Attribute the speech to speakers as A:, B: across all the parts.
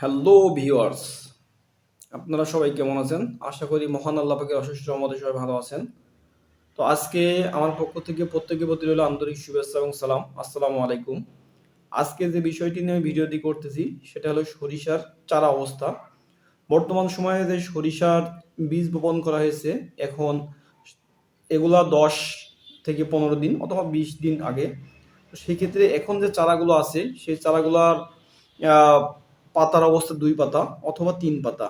A: Hello viewers আপনারা সবাই কেমন আছেন? আশা করি মহান আল্লাহ পাকের অশেষ রহমতে সবাই ভালো আছেন। তো আজকে আমার পক্ষ থেকে প্রত্যেকের প্রতি রইল আন্তরিক শুভেচ্ছা এবং সালাম। আসসালামু আলাইকুম। আজকে যে বিষয়টি নিয়ে আমি ভিডিওটি করতেছি, সেটা হলো সরিষার চারা অবস্থা। বর্তমান সময়ে যে সরিষার বীজ বপন করা হয়েছে, এখন এগুলা দশ থেকে পনেরো দিন অথবা বিশ দিন আগে। তো সেই ক্ষেত্রে এখন যে চারাগুলো আছে, সেই চারাগুলার পাতার অবস্থা দুই পাতা অথবা তিন পাতা।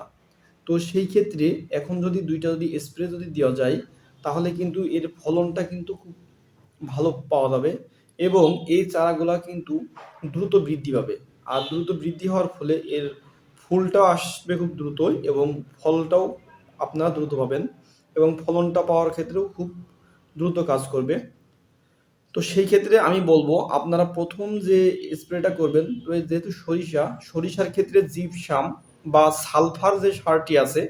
A: তো সেই ক্ষেত্রে এখন যদি দুইটা যদি স্প্রে যদি দেওয়া যায়, তাহলে কিন্তু এর ফলনটা কিন্তু খুব ভালো পাওয়া যাবে এবং এই চারাগুলা কিন্তু দ্রুত বৃদ্ধি পাবে। আর দ্রুত বৃদ্ধি হওয়ার ফলে এর ফুলটাও আসবে খুব দ্রুতই এবং ফলটাও আপনারা দ্রুত পাবেন এবং ফলনটা পাওয়ার ক্ষেত্রেও খুব দ্রুত কাজ করবে। তো সেই ক্ষেত্রে আমি বলব, আপনারা প্রথম যে স্প্রেটা করবেন যেহেতু সরিষা, সরিষার ক্ষেত্রে জিপসাম বা সালফার যে সারটি আছে,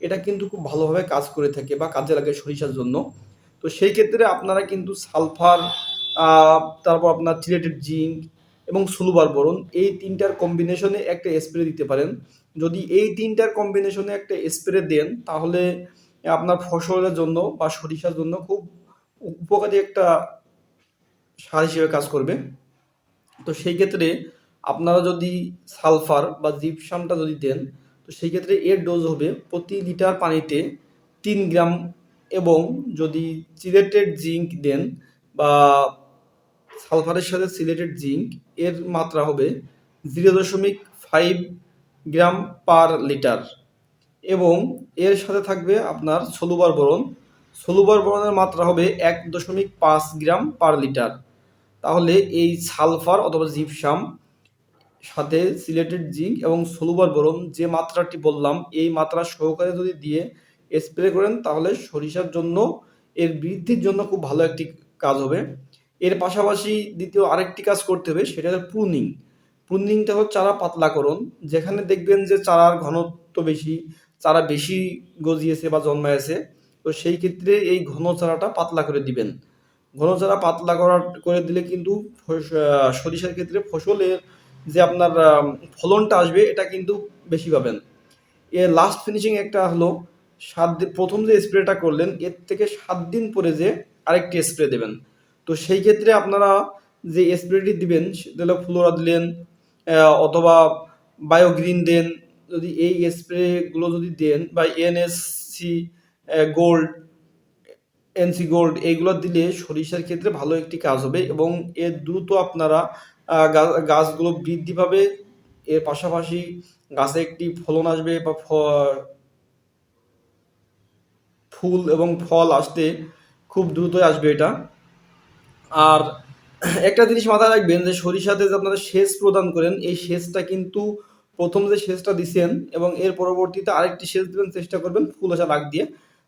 A: এটা কিন্তু খুব ভালোভাবে কাজ করে থাকে বা কাজে লাগে সরিষার জন্য। তো সেই ক্ষেত্রে আপনারা কিন্তু সালফার তারপর আপনার চিলেটেড জিঙ্ক এবং সুলুবার বরণ, এই তিনটার কম্বিনেশনে একটা স্প্রে দিতে পারেন। যদি এই তিনটার কম্বিনেশনে একটা স্প্রে দেন, তাহলে আপনার ফসলের জন্য বা সরিষার জন্য খুব উপকারী একটা সার হিসেবে কাজ করবে। তো সেই ক্ষেত্রে আপনারা যদি সালফার বা জিপসামটা যদি দেন, তো সেই ক্ষেত্রে এর ডোজ হবে প্রতি লিটার পানিতে তিন গ্রাম এবং যদি সিলেটেড জিঙ্ক দেন বা সালফারের সাথে সিলেটেড জিঙ্ক, এর মাত্রা হবে জিরো দশমিক ফাইভ গ্রাম পার লিটার। এবং এর সাথে থাকবে আপনার সলুবার বরণ। সলুবার বরণের মাত্রা হবে এক দশমিক পাঁচ গ্রাম পার লিটার। তাহলে এই সালফার অথবা জিপসাম সাথে সিলেটেড জিঙ্ক এবং সলুবার বোরন যে মাত্রাটি বললাম, এই মাত্রা সহকারে যদি দিয়ে স্প্রে করেন, তাহলে সরিষার জন্য এর বৃদ্ধির জন্য খুব ভালো একটি কাজ হবে। এর পাশাপাশি দ্বিতীয় আরেকটি কাজ করতে হবে, সেটা হলো প্রুনিং। প্রুনিংটা হচ্ছে চারা পাতলাকরণ, যেখানে দেখবেন যে চারার ঘনত্ব বেশি, চারা বেশি গজিয়েছে বা জন্মায়েছে তো সেই ক্ষেত্রে এই ঘন চারাটা পাতলা করে দিবেন। ঘন চারা পাতলা করা, করে দিলে কিন্তু সরিষার ক্ষেত্রে ফসলের যে আপনার ফলনটা আসবে, এটা কিন্তু বেশি পাবেন। এর লাস্ট ফিনিশিং একটা হলো, সাত দিন প্রথম যে স্প্রেটা করলেন, এর থেকে সাত দিন পরে যে আরেকটি স্প্রে দেবেন। তো সেই ক্ষেত্রে আপনারা যে স্প্রেটি দিবেন সেটা ফ্লোরা দিলেন অথবা বায়োগ্রিন দেন, যদি এই স্প্রেগুলো যদি দেন, বা এনএসসি গোল্ড এনসি গোল্ড এইগুলো দিলে সরিষার ক্ষেত্রে ভালো একটি কাজ হবে এবং এর দ্রুত আপনারা গাছগুলো বৃদ্ধি পাবে। এর পাশাপাশি গাছে একটি ফলন আসবে বা ফুল এবং ফল আসতে খুব দ্রুতই আসবে এটা। আর একটা জিনিস মাথায় রাখবেন যে সরিষাতে যে আপনারা সেচ প্রদান করেন, এই সেচটা কিন্তু প্রথম যে সেচটা দিছেন এবং এর পরবর্তীতে আরেকটি সেচ দেবেন চেষ্টা করবেন, ফুল আসা লাগ দিয়ে।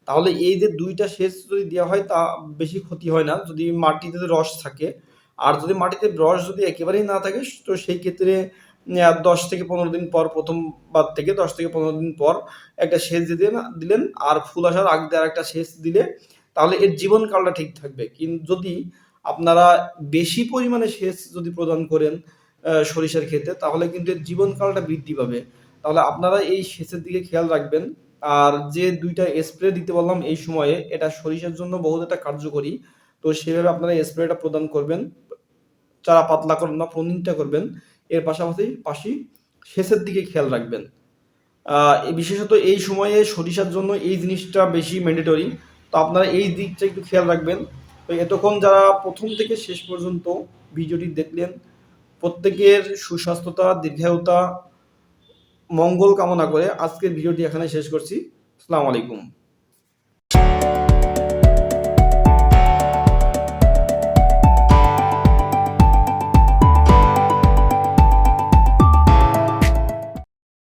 A: তাহলে এই যে দুইটা সেচ যদি দেওয়া হয় তা বেশি ক্ষতি হয় না, যদি মাটিতে রস থাকে। আর যদি মাটিতে রস যদি একেবারেই না থাকে, তো সেই ক্ষেত্রে দশ থেকে পনেরো দিন পর প্রথমবার থেকে দশ থেকে পনেরো দিন পর একটা সেচ দিয়ে দিলেন, আর ফুল আসার আগ দিয়ে আরেকটা সেচ দিলে তাহলে এর জীবনকালটা ঠিক থাকবে। কিন্তু যদি আপনারা বেশি পরিমাণে সেচ যদি প্রদান করেন সরিষার ক্ষেত্রে তাহলে কিন্তু এর জীবনকালটা বৃদ্ধি পাবে। তাহলে আপনারা এই সেচের দিকে খেয়াল রাখবেন। আর যে দুইটা স্প্রে দিতে বললাম এই সময়ে, এটা সরিষার জন্য বহুত একটা কার্যকরী। তো সেভাবে আপনারা স্প্রেটা প্রদান করবেন। চারা পাতলা করবেন না প্রনিংটা করবেন, এর পাশাপাশি পাশি শেষের দিকে খেয়াল রাখবেন। বিশেষত এই সময়ে সরিষার জন্য এই জিনিসটা বেশি ম্যান্ডেটরি তো আপনারা এই দিকটা একটু খেয়াল রাখবেন। তো এতক্ষণ যারা প্রথম থেকে শেষ পর্যন্ত ভিডিওটি দেখলেন, প্রত্যেকের সুস্বাস্থ্যতা, দীর্ঘায়ুতা মঙ্গল কামনা করে আজকের ভিডিওটি এখানে শেষ করছি। আসসালামু আলাইকুম।